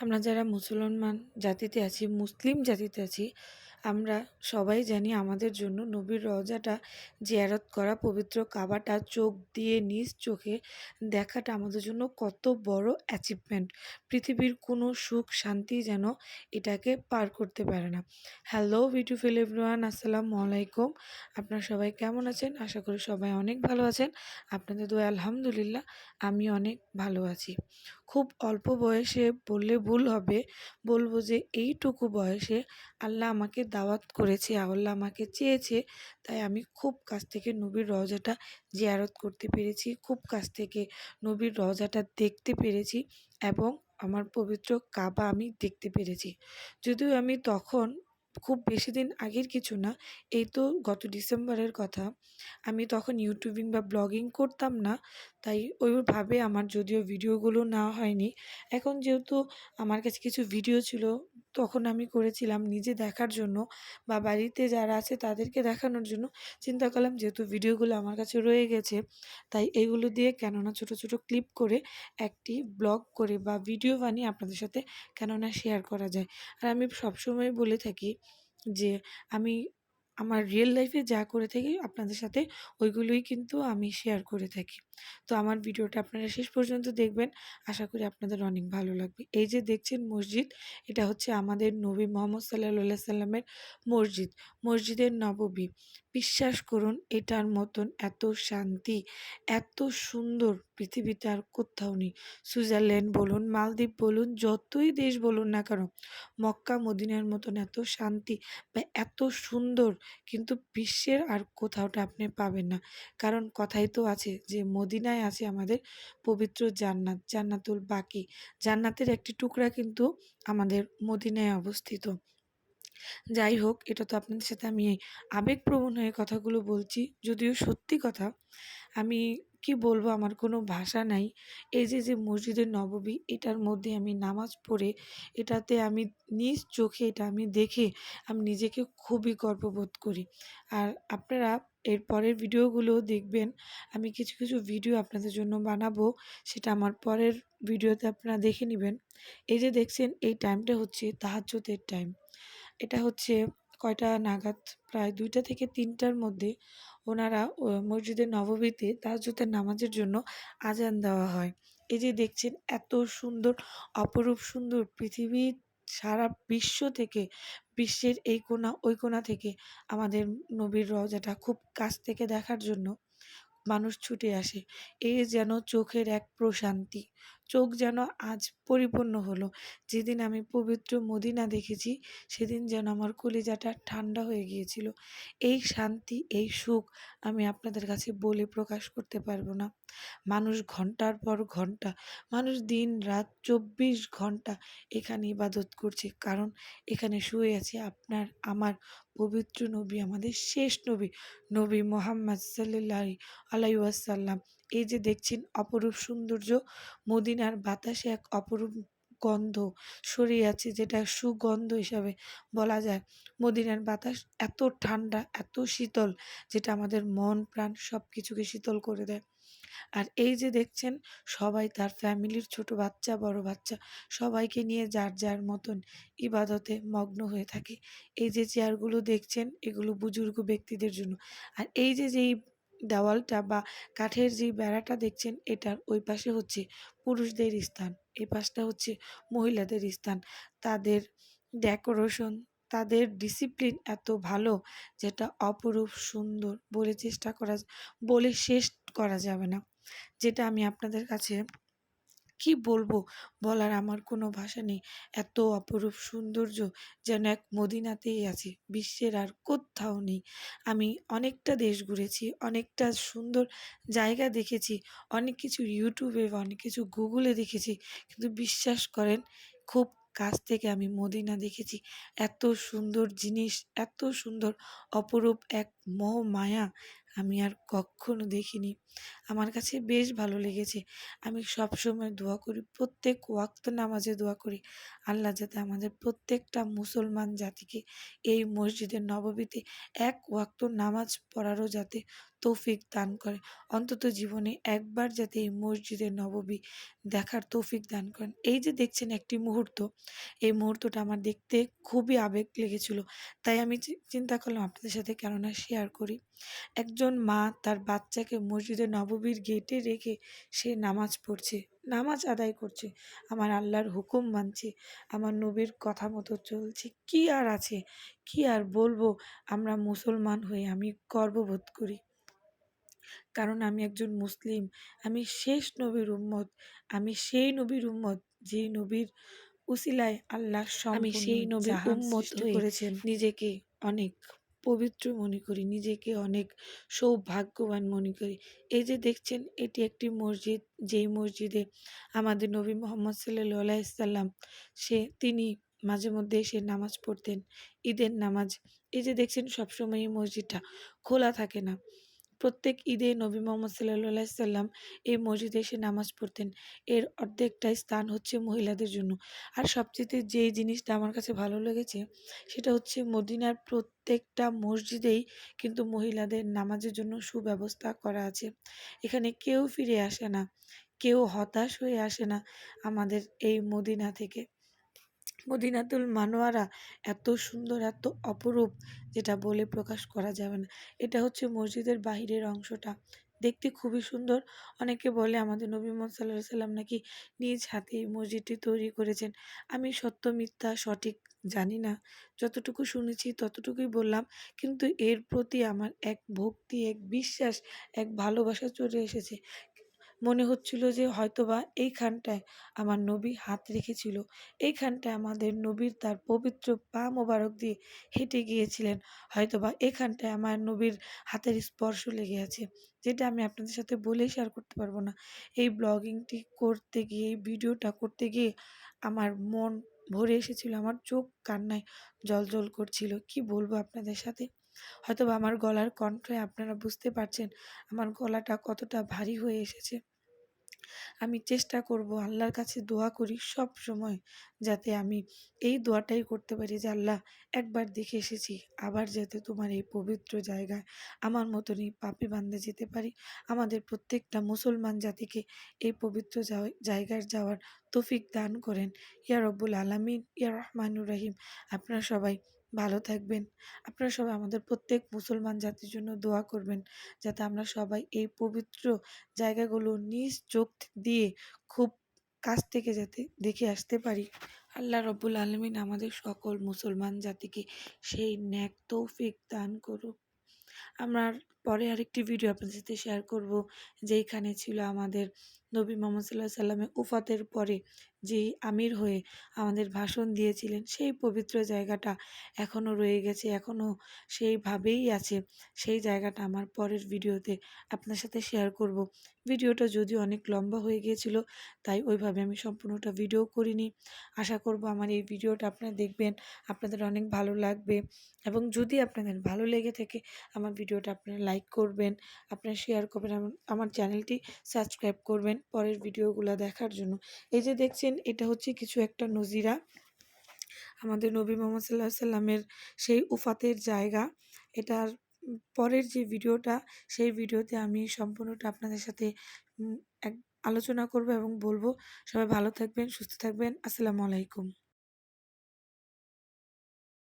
আমরা যারা মুসলমান জাতিতে আছি, মুসলিম জাতিতে আছি, আমরা সবাই জানি আমাদের জন্য নবীর রওজাটা জিয়ারত করা, পবিত্র কাবাটা চোখ দিয়ে নিজ চোখে দেখাটা আমাদের জন্য কত বড় অ্যাচিভমেন্ট পৃথিবীর কোনো সুখ শান্তি যেন এটাকে পার করতে পারে না। হ্যালো বিউটিফুল এভরিওয়ান আসসালামু আলাইকুম। আপনারা সবাই কেমন আছেন? আশা করি সবাই অনেক ভালো আছেন। আপনাদের দোয়া আলহামদুলিল্লাহ আমি অনেক ভালো আছি। খুব অল্প বয়সে বললে ভুল হবে। বলব যে, এইটুকু বয়সে আল্লাহ আমাকে দাওয়াত করেছে, আল্লাহ আমাকে চেয়েছে। তাই আমি খুব কাছ থেকে নবীর রওজাটা জিয়ারত করতে পেরেছি, খুব কাছ থেকে নবীর রওজাটা দেখতে পেরেছি এবং আমার পবিত্র কাবা আমি দেখতে পেরেছি। যদিও আমি তখন খুব বেশি দিন আগের কিছু না, এই তো গত ডিসেম্বরের কথা। আমি তখন ইউটিউবিং বা ব্লগিং করতাম না, তাই ওইভাবে আমার যদিও ভিডিওগুলো নেওয়া হয়নি। এখন যেহেতু আমার কাছে কিছু ভিডিও ছিল তখন আমি করেছিলাম নিজে দেখার জন্য বা বাড়িতে যারা আছে তাদেরকে দেখানোর জন্য। চিন্তা করলাম যেহেতু ভিডিওগুলো আমার কাছে রয়ে গেছে, তাই এগুলো দিয়ে কেননা ছোট ছোট ক্লিপ করে একটি ব্লগ করে বা ভিডিও বানিয়ে আপনাদের সাথে কেননা শেয়ার করা যায়। আর আমি সবসময় বলে থাকি যে আমি আমার রিয়েল লাইফে যা করে থাকি আপনাদের সাথে ওইগুলোই কিন্তু আমি শেয়ার করে থাকি। তো আমার ভিডিওটা আপনারা শেষ পর্যন্ত দেখবেন। আশা করি আপনাদের অনেক ভালো লাগবে। এই যে দেখছেন মসজিদ, এটা হচ্ছে আমাদের নবী মোহাম্মদ সাল্লাহ সাল্লামের মসজিদ। মসজিদের নববী বিশ্বাস করুন, এটার মতন এত শান্তি, এত সুন্দর পৃথিবীতে আর কোথাও নেই। সুইজারল্যান্ড বলুন, মালদ্বীপ বলুন, যতই দেশ বলুন না কেন, মক্কা, মদিনার মতন এত শান্তি বা এত সুন্দর, কিন্তু বিশ্বের আর কোথাওটা আপনি পাবেন না। কারণ কথাই তো আছে যে মদিনায় আছে আমাদের পবিত্র জান্নাত, জান্নাতুল বাকি। জান্নাতের একটি টুকরা কিন্তু আমাদের মদিনায় অবস্থিত। যাই হোক, এটা তো আপনাদের সাথে আমি আবেগপ্রবণ হয়ে কথাগুলো বলছি। যদিও সত্যি কথা, আমি কি বলব, আমার কোনো ভাষা নাই। এই যে যে মসজিদের নববী এটার মধ্যে আমি নামাজ পড়ে, এটাতে আমি নিজ চোখে, এটা আমি দেখে, আমি নিজেকে খুবই গর্ববোধ করি। আর আপনারা এর পরের ভিডিওগুলোও দেখবেন। আমি কিছু কিছু ভিডিও আপনাদের জন্য বানাবো। সেটা আমার পরের ভিডিওতে আপনারা দেখে নেবেন। এই যে দেখছেন, এই টাইমটা হচ্ছে তাহাজ্জুদের টাইম। এটা হচ্ছে কয়টা নাগাদ? প্রায় দুইটা থেকে তিনটার মধ্যে ওনারা মসজিদের নববীতে তাহাজ্জুদের নামাজের জন্য আজান দেওয়া হয়। এই যে দেখছেন, এত সুন্দর, অপরূপ সুন্দর পৃথিবী সারা বিশ্ব থেকে, বিশ্বের এই কোণা ওই কোণা থেকে আমাদের নবীর রওজাটা খুব কাছ থেকে দেখার জন্য মানুষ ছুটে আসে। এ যেন চোখের এক প্রশান্তি, চোখ যেন আজ পরিপূর্ণ হলো। যেদিন আমি পবিত্র মদিনা দেখেছি, সেদিন যেন আমার কলিজাটা ঠান্ডা হয়ে গিয়েছিল। এই শান্তি, এই সুখ আমি আপনাদের কাছে বলে প্রকাশ করতে পারব না। মানুষ ঘণ্টার পর ঘণ্টা, মানুষ দিন রাত চব্বিশ ঘণ্টা এখানে ইবাদত করছে। কারণ এখানে শুয়ে আছে আপনার, আমার পবিত্র নবী, আমাদের শেষ নবী নবী মোহাম্মদ সাল্লাহ আলাইসাল্লাম এই যে দেখছেন অপরূপ সৌন্দর্য, মদিনার বাতাসে এক অপরূপ গন্ধ সরিয়ে আছে, যেটা সুগন্ধ হিসাবে বলা যায়। মদিনার বাতাস এত ঠান্ডা, এত শীতল, যেটা আমাদের মন, প্রাণ সব কিছুকে শীতল করে দেয়। আর এই যে দেখছেন, সবাই তার ফ্যামিলির ছোট বাচ্চা, বড় বাচ্চা, সবাইকে নিয়ে যার যার মতন ইবাদতে মগ্ন হয়ে থাকে। এই যে চেয়ারগুলো দেখছেন, এগুলো বুজুর্গ ব্যক্তিদের জন্য। আর এই যে যেই দেওয়ালটা বা কাঠের যেই বেড়াটা দেখছেন, এটার ওই পাশে হচ্ছে পুরুষদের স্থান এই পাশটা হচ্ছে মহিলাদের স্থান। তাদের ডেকোরেশন, তাদের ডিসিপ্লিন এত ভালো, যেটা অপরূপ সুন্দর বলে চেষ্টা করা বলে শেষ করা যাবে না। যেটা আমি আপনাদের কাছে কি বলব বলার আমার কোনো ভাষা নেই। এত অপরূপ সৌন্দর্য যেন এক মদিনাতেই আছে, বিশ্বের আর কোথাও নেই। আমি অনেকটা দেশ ঘুরেছি, অনেকটা সুন্দর জায়গা দেখেছি, অনেক কিছু ইউটিউবে বা অনেক কিছু গুগলে দেখেছি। কিন্তু বিশ্বাস করেন, খুব কাছ থেকে আমি মদিনা দেখেছি। এত সুন্দর জিনিস, এত সুন্দর, অপরূপ এক মোহ মায়া আমি আর কখনো দেখিনি। আমার কাছে বেশ ভালো লেগেছে। আমি সব সময় দোয়া করি, প্রত্যেক ওয়াক্ত নামাজে দোয়া করি। আল্লাহ যাতে আমাদের প্রত্যেকটা মুসলমান জাতিকে এই মসজিদের নববীতে এক ওয়াক্ত নামাজ পড়ারও যাতে তৌফিক দান করে। অন্তত জীবনে একবার যাতে এই মসজিদে নববী দেখার তৌফিক দান করেন। এই যে দেখছেন একটি মুহূর্ত, এই মুহূর্তটা আমার দেখতে খুবই আবেগ লেগেছিল। তাই আমি চিন্তা করলাম আপনাদের সাথে কেননা শেয়ার করি। একজন মা তার বাচ্চাকে মসজিদে নববীর গেটে রেখে সে নামাজ পড়ছে, নামাজ আদায় করছে। আমার আল্লাহর হুকুম মানছে, আমার নবীর কথা মতো চলছে। কি আর আছে? কি আর বলব? আমরা মুসলমান হয়ে আমি গর্ববোধ করি। কারণ আমি একজন মুসলিম। আমি শেষ নবীর উম্মত। আমি সেই নবীর উম্মত যেই নবীর উসিলায় আল্লাহ আমি সেই নবীর উম্মত করেছেন। নিজেকে অনেক পবিত্র মনে করি নিজেকে অনেক সৌভাগ্যবান মনে করি। এই যে দেখছেন এটি একটি মসজিদ। যেই মসজিদে আমাদের নবী মোহাম্মদ সাল্লাহ সাল্লাম সে তিনি মাঝে মধ্যে এসে নামাজ পড়তেন ঈদের নামাজ। এই যে দেখছেন সবসময় এই মসজিদটা খোলা থাকে না। প্রত্যেক ঈদে নবী মোহাম্মদ সাল্লাহ সাল্লাম এই মসজিদে এসে নামাজ পড়তেন। এর অর্ধেকটাই স্থান হচ্ছে মহিলাদের জন্য। আর সবচেয়ে যেই জিনিসটা আমার কাছে ভালো লেগেছে, সেটা হচ্ছে মদিনার প্রত্যেকটা মসজিদেই কিন্তু মহিলাদের নামাজের জন্য সুব্যবস্থা করা আছে। এখানে কেউ ফিরে আসে না, কেউ হতাশ হয়ে আসে না আমাদের এই মদিনা থেকে। মদিনাতুল মানোয়ারা এত সুন্দর, এত অপরূপ যেটা বলে প্রকাশ করা যাবে না। এটা হচ্ছে মসজিদের বাহিরের অংশটা। দেখতে খুবই সুন্দর। অনেকে বলে আমাদের নবী মোহাম্মদ সাল্লাম নাকি নিজ হাতে মসজিদটি তৈরি করেছেন। আমি সত্য, মিথ্যা, সঠিক জানি না। যতটুকু শুনেছি ততটুকুই বললাম। কিন্তু এর প্রতি আমার এক ভক্তি, এক বিশ্বাস, এক ভালোবাসা চলে এসেছে। মনে হচ্ছিল যে হয়তোবা এইখানটায় আমার নবী হাত রেখেছিল। এইখানটায় আমাদের নবীর তার পবিত্র পা মোবারক দিয়ে হেঁটে গিয়েছিলেন। হয়তোবা এখানটায় আমার নবীর হাতের স্পর্শ লেগে আছে, যেটা আমি আপনাদের সাথে বলেই শেয়ার করতে পারব না। এই ব্লগিংটি করতে গিয়ে, এই ভিডিওটা করতে গিয়ে আমার মন ভরে এসেছিল, আমার চোখ কান্নায় জল জল করছিল। কি বলব আপনাদের সাথে? হয়তো আমার গলার কণ্ঠে আপনারা বুঝতে পারছেন আমার গলাটা কতটা ভারী হয়ে এসেছে। আমি চেষ্টা করব আল্লাহর কাছে দোয়া করি সব সময় যাতে আমি এই দোয়াটাই করতে পারি যে, আল্লাহ, একবার দেখে এসেছি, আবার যাতে তোমার এই পবিত্র জায়গায় আমার মতনই পাপি বান্ধে যেতে পারি। আমাদের প্রত্যেকটা মুসলমান জাতিকে এই পবিত্র জায়গার যাওয়ার তফিক দান করেন। ইয়া রব্বুল আলমিন, ইয়া রহমানুর রহিম। আপনারা সবাই ভালো থাকবেন। আপনারা সবাই আমাদের প্রত্যেক মুসলমান জাতির জন্য দোয়া করবেন, যাতে আমরা সবাই এই পবিত্র জায়গাগুলো নিজ চোখ দিয়ে খুব কাছ থেকে যাতে দেখে আসতে পারি। আল্লাহ রব্বুল আলমিন আমাদের সকল মুসলমান জাতিকে সেই ন্যাক তৌফিক দান করুক। আমার পরে আরেকটি ভিডিও আপনাদের সাথে শেয়ার করব, যেইখানে ছিল আমাদের নবী মোহাম্মদ সাল্লাহ সাল্লামের উফাতের পরে যে আমির হয়ে আমাদের ভাষণ দিয়েছিলেন, সেই পবিত্র জায়গাটা এখনও রয়ে গেছে, এখনও সেইভাবেই আছে। সেই জায়গাটা আমার পরের ভিডিওতে আপনার সাথে শেয়ার করব। ভিডিওটা যদিও অনেক লম্বা হয়ে গিয়েছিল, তাই ওইভাবে আমি সম্পূর্ণটা ভিডিও করিনি। আশা করব আমার এই ভিডিওটা আপনারা দেখবেন, আপনাদের অনেক ভালো লাগবে এবং যদি আপনাদের ভালো লেগে থাকে, আমার ভিডিওটা আপনারা লাইক করবেন, আপনারা শেয়ার করবেন আমার চ্যানেলটি সাবস্ক্রাইব করবেন। পরের ভিডিওগুলো দেখার জন্য। এই যে দেখছেন, এটা হচ্ছে কিছু একটা নজিরা। আমাদের নবী মোহাম্মদ সাল্লাহ সাল্লামের সেই উফাতের জায়গা। এটার পরের যে ভিডিওটা, সেই ভিডিওতে আমি সম্পূর্ণটা আপনাদের সাথে এক, আলোচনা করব এবং বলব। সবাই ভালো থাকবেন, সুস্থ থাকবেন। আসসালামু আলাইকুম।